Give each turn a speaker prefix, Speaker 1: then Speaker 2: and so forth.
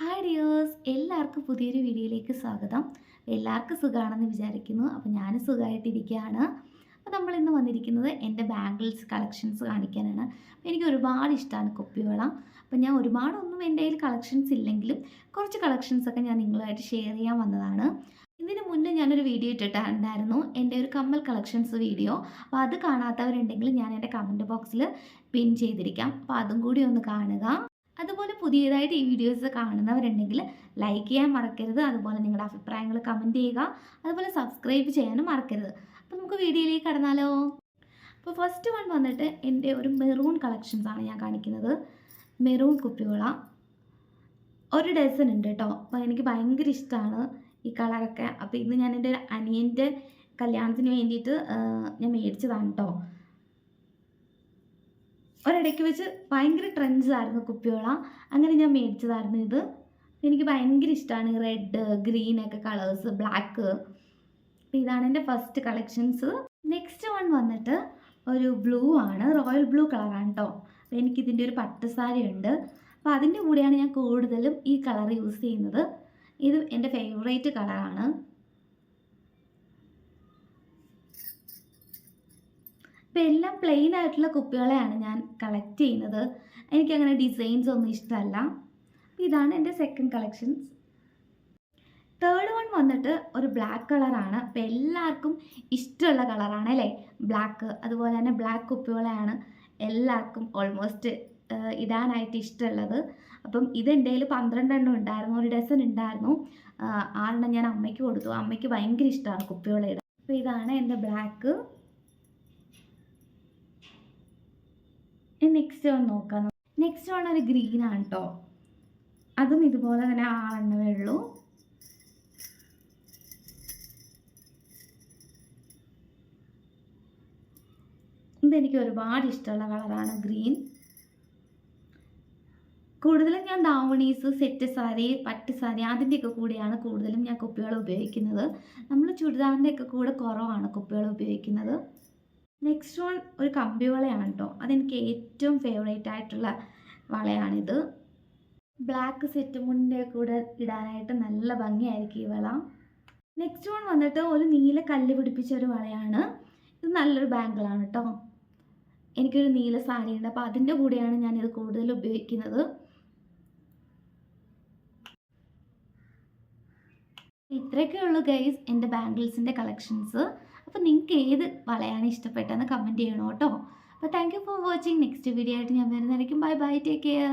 Speaker 1: Hi dears എല്ലാവർക്കും പുതിയൊരു വീഡിയോയിലേക്ക് സ്വാഗതം. എല്ലാവർക്കും സുഖമാണെന്ന് വിചാരിക്കുന്നു. അപ്പോൾ ഞാൻ സുഖമായിട്ടിരിക്കുകയാണ്. അപ്പോൾ നമ്മൾ ഇന്ന് വന്നിരിക്കുന്നത് എന്റെ ബാംഗിൾസ് കളക്ഷൻസ് കാണിക്കാനാണ്. അപ്പോൾ എനിക്ക് ഒരുപാട് ഇഷ്ടമാണ് കുപ്പിവള അപ്പോൾ ഞാൻ ഒരുപാടൊന്നും എന്റെ കയ്യിൽ കളക്ഷൻസ് ഇല്ലെങ്കിലും കുറച്ച് കളക്ഷൻസൊക്കെ ഞാൻ നിങ്ങളുമായിട്ട് ഷെയർ ചെയ്യാൻ വന്നതാണ്. ഇതിന് മുന്നേ ഞാനൊരു വീഡിയോ ഇട്ടിട്ടുണ്ടായിരുന്നു. എന്റെ ഒരു കമ്മൽ കളക്ഷൻസ് വീഡിയോ അപ്പോൾ അത് കാണാത്തവരുണ്ടെങ്കിൽ ഞാൻ എന്റെ കമന്റ് ബോക്സിൽ പിൻ ചെയ്തിരിക്കാം. അപ്പോൾ അതും കൂടി ഒന്ന് കാണുക. അതുപോലെ പുതിയതായിട്ട് ഈ വീഡിയോസ് കാണുന്നവരുണ്ടെങ്കിൽ ലൈക്ക് ചെയ്യാൻ മറക്കരുത്. അതുപോലെ നിങ്ങളുടെ അഭിപ്രായങ്ങൾ കമന്റ് ചെയ്യുക. അതുപോലെ സബ്സ്ക്രൈബ് ചെയ്യാനും മറക്കരുത്. അപ്പോൾ നമുക്ക് വീഡിയോയിലേക്ക് കടന്നാലോ? അപ്പോൾ ഫസ്റ്റ് വൺ വന്നിട്ട് എന്റെ ഒരു മെറൂൺ കളക്ഷൻസ് ആണ് ഞാൻ കാണിക്കുന്നത്. മെറൂൺ കുപ്പിവള. ഒരു ഡസൺ ഉണ്ട് കേട്ടോ അപ്പോൾ എനിക്ക് ഭയങ്കര ഇഷ്ടമാണ് ഈ കളറൊക്കെ അപ്പോൾ ഇന്ന് ഞാൻ എന്റെ അനിയന്റെ കല്യാണത്തിന് വേണ്ടിയിട്ട് ഞാൻ മേടിച്ചതാണ് കേട്ടോ ഒരിടയ്ക്ക് വെച്ച് ഭയങ്കര ട്രെൻഡ്സ് ആയിരുന്നു കുപ്പിയോള അങ്ങനെ ഞാൻ മേടിച്ചതായിരുന്നു ഇത്. എനിക്ക് ഭയങ്കര ഇഷ്ടമാണ് റെഡ് ഗ്രീൻ ഒക്കെ കളേഴ്സ് ബ്ലാക്ക് ഇതാണ് എന്റെ ഫസ്റ്റ് കളക്ഷൻസ് നെക്സ്റ്റ് വൺ വന്നിട്ട് ഒരു ബ്ലൂ ആണ്. റോയൽ ബ്ലൂ കളറാണ് കേട്ടോ അപ്പോൾ എനിക്കിതിന്റെ ഒരു പട്ട് സാരി ഉണ്ട്. അപ്പോൾ അതിന്റെ കൂടെയാണ് ഞാൻ കൂടുതലും ഈ കളർ യൂസ് ചെയ്യുന്നത്. ഇത് എന്റെ ഫേവറേറ്റ് കളറാണ് അപ്പോൾ എല്ലാം പ്ലെയിൻ ആയിട്ടുള്ള കുപ്പികളെയാണ് ഞാൻ കളക്ട് ചെയ്യുന്നത്. എനിക്കങ്ങനെ ഡിസൈൻസ് ഒന്നും ഇഷ്ടമല്ല. ഇതാണ് എന്റെ സെക്കൻഡ് കളക്ഷൻസ് തേർഡ് വൺ വന്നിട്ട് ഒരു ബ്ലാക്ക് കളറാണ് അപ്പോൾ എല്ലാവർക്കും ഇഷ്ടമുള്ള കളറാണ് അല്ലേ? ബ്ലാക്ക് അതുപോലെ തന്നെ ബ്ലാക്ക് കുപ്പികളെയാണ് എല്ലാവർക്കും ഓൾമോസ്റ്റ് ഇടാനായിട്ട് ഇഷ്ടമുള്ളത്. അപ്പം ഇതെന്റെ കയ്യിൽ പന്ത്രണ്ടെണ്ണം ഉണ്ടായിരുന്നു. ഒരു ഡസൻ ഉണ്ടായിരുന്നു. ആറെണ്ണം ഞാൻ അമ്മയ്ക്ക് കൊടുത്തു. അമ്മയ്ക്ക് ഭയങ്കര ഇഷ്ടമാണ് കുപ്പികളെ ഇടാൻ. അപ്പോൾ ഇതാണ് എന്റെ ബ്ലാക്ക് നെക്സ്റ്റ് വൺ നോക്കാം. നെക്സ്റ്റ് വൺ ഒരു ഗ്രീൻ ആണ് കേട്ടോ അതും ഇതുപോലെ തന്നെ ആറെണ്ണമേ ഉള്ളൂ. ഇതെനിക്ക് ഒരുപാട് ഇഷ്ടമുള്ള കളറാണ് ഗ്രീൻ കൂടുതലും ഞാൻ ദാവണീസ് സെറ്റ് സാരി പട്ട് സാരി അതിന്റെയൊക്കെ കൂടെയാണ് കൂടുതലും ഞാൻ കുപ്പികൾ ഉപയോഗിക്കുന്നത്. നമ്മൾ ചുരിദാറിന്റെയൊക്കെ കൂടെ കുറവാണ് കുപ്പികൾ ഉപയോഗിക്കുന്നത്. നെക്സ്റ്റ് വൺ ഒരു കമ്പി വളയാണ് കേട്ടോ അതെനിക്ക് ഏറ്റവും ഫേവറേറ്റ് ആയിട്ടുള്ള വളയാണിത്. ബ്ലാക്ക് സെറ്റ് മുണ്ടിന്റെ കൂടെ ഇടാനായിട്ട് നല്ല ഭംഗിയായിരിക്കും ഈ വള. നെക്സ്റ്റ് വൺ വന്നിട്ട് ഒരു നീല കല്ല് പിടിപ്പിച്ച ഒരു വളയാണ്. ഇത് നല്ലൊരു ബാങ്കിളാണ് കേട്ടോ എനിക്കൊരു നീല സാരി ഉണ്ട്. അപ്പോൾ അതിന്റെ കൂടെയാണ് ഞാനിത് കൂടുതൽ ഉപയോഗിക്കുന്നത്. ഇത്രയൊക്കെ ഉള്ളൂ ഗൈസ് എന്റെ ബാംഗിൾസിന്റെ കളക്ഷൻസ് അപ്പോൾ നിങ്ങൾക്ക് ഏത് വളയാണ് ഇഷ്ടപ്പെട്ടതെന്ന് കമന്റ് ചെയ്യണം കേട്ടോ. അപ്പോൾ thank you for watching next video ആയിട്ട് ഞാൻ വരുന്നതായിരിക്കും. Bye bye take care